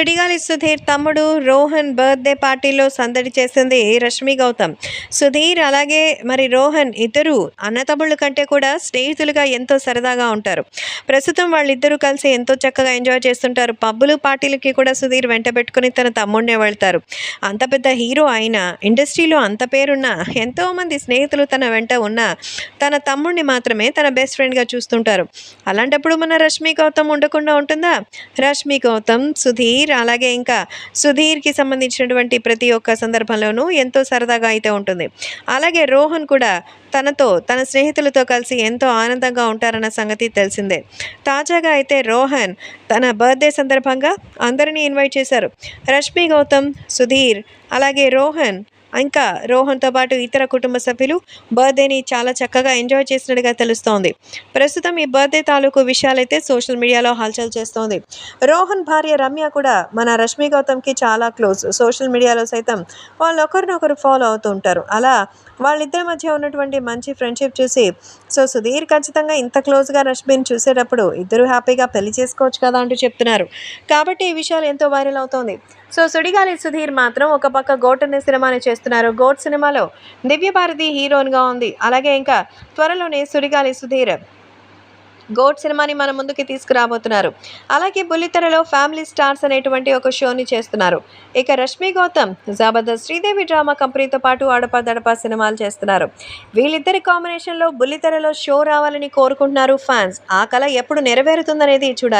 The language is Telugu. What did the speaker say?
సుడిగాలి సుధీర్ తమ్ముడు రోహన్ బర్త్డే పార్టీలో సందడి చేసింది రష్మి గౌతమ్. సుధీర్ అలాగే మరి రోహన్ ఇద్దరు అన్నతమ్ముళ్ళ కంటే కూడా స్నేహితులుగా ఎంతో సరదాగా ఉంటారు. ప్రస్తుతం వాళ్ళిద్దరూ కలిసి ఎంతో చక్కగా ఎంజాయ్ చేస్తుంటారు. పబ్బులు పార్టీలకి కూడా సుధీర్ వెంట పెట్టుకుని తన తమ్ముడినే వెళ్తారు అంత పెద్ద హీరో అయినా ఇండస్ట్రీలో అంత పేరున్న ఎంతోమంది స్నేహితులు తన వెంట ఉన్న తన తమ్ముడిని మాత్రమే తన బెస్ట్ ఫ్రెండ్గా చూస్తుంటారు. అలాంటప్పుడు మన రష్మి గౌతమ్ ఉండకుండా ఉంటుందా? రష్మి గౌతమ్ సుధీర్ అలాగే ఇంకా సుధీర్కి సంబంధించినటువంటి ప్రతి ఒక్క సందర్భంలోనూ ఎంతో సరదాగా అయితే ఉంటుంది. అలాగే రోహన్ కూడా తనతో తన స్నేహితులతో కలిసి ఎంతో ఆనందంగా ఉంటారన్న సంగతి తెలిసిందే. తాజాగా అయితే రోహన్ తన బర్త్డే సందర్భంగా అందరినీ ఇన్వైట్ చేశారు. రష్మి గౌతమ్ సుధీర్ అలాగే రోహన్ ఇంకా రోహన్తో పాటు ఇతర కుటుంబ సభ్యులు బర్త్డేని చాలా చక్కగా ఎంజాయ్ చేసినట్టుగా తెలుస్తోంది. ప్రస్తుతం ఈ బర్త్డే తాలూకు విషయాలైతే సోషల్ మీడియాలో హల్చల్ చేస్తోంది. రోహన్ భార్య రమ్య కూడా మన రష్మి గౌతమ్కి చాలా క్లోజ్. సోషల్ మీడియాలో సైతం వాళ్ళు ఒకరినొకరు ఫాలో అవుతూ ఉంటారు. అలా వాళ్ళిద్దరి మధ్య ఉన్నటువంటి మంచి ఫ్రెండ్షిప్ చూసి సో సుధీర్ ఖచ్చితంగా ఇంత క్లోజ్గా రష్మిని చూసేటప్పుడు ఇద్దరు హ్యాపీగా పెళ్ళి చేసుకోవచ్చు కదా అంటూ చెప్తున్నారు. కాబట్టి ఈ విషయాలు ఎంతో వైరల్ అవుతోంది. సో సుడిగాలి సుధీర్ మాత్రం ఒక పక్క గోట్ సినిమాని చేస్తారు చేస్తున్నారు గోట్ సినిమాలో దివ్య భారతి హీరోయిన్గా ఉంది. అలాగే ఇంకా త్వరలోనే సుడిగాలి సుధీర్ గోట్ సినిమాని మన ముందుకి తీసుకురాబోతున్నారు. అలాగే బుల్లితెరలో ఫ్యామిలీ స్టార్స్ అనేటువంటి ఒక షోని చేస్తున్నారు. ఇక రష్మి గౌతమ్ జబర్దస్త్ శ్రీదేవి డ్రామా కంపెనీతో పాటు అడప దడప సినిమాలు చేస్తున్నారు. వీళ్ళిద్దరి కాంబినేషన్లో బుల్లితెరలో షో రావాలని కోరుకుంటున్నారు ఫ్యాన్స్. ఆ కళ ఎప్పుడు నెరవేరుతుందనేది చూడాలి.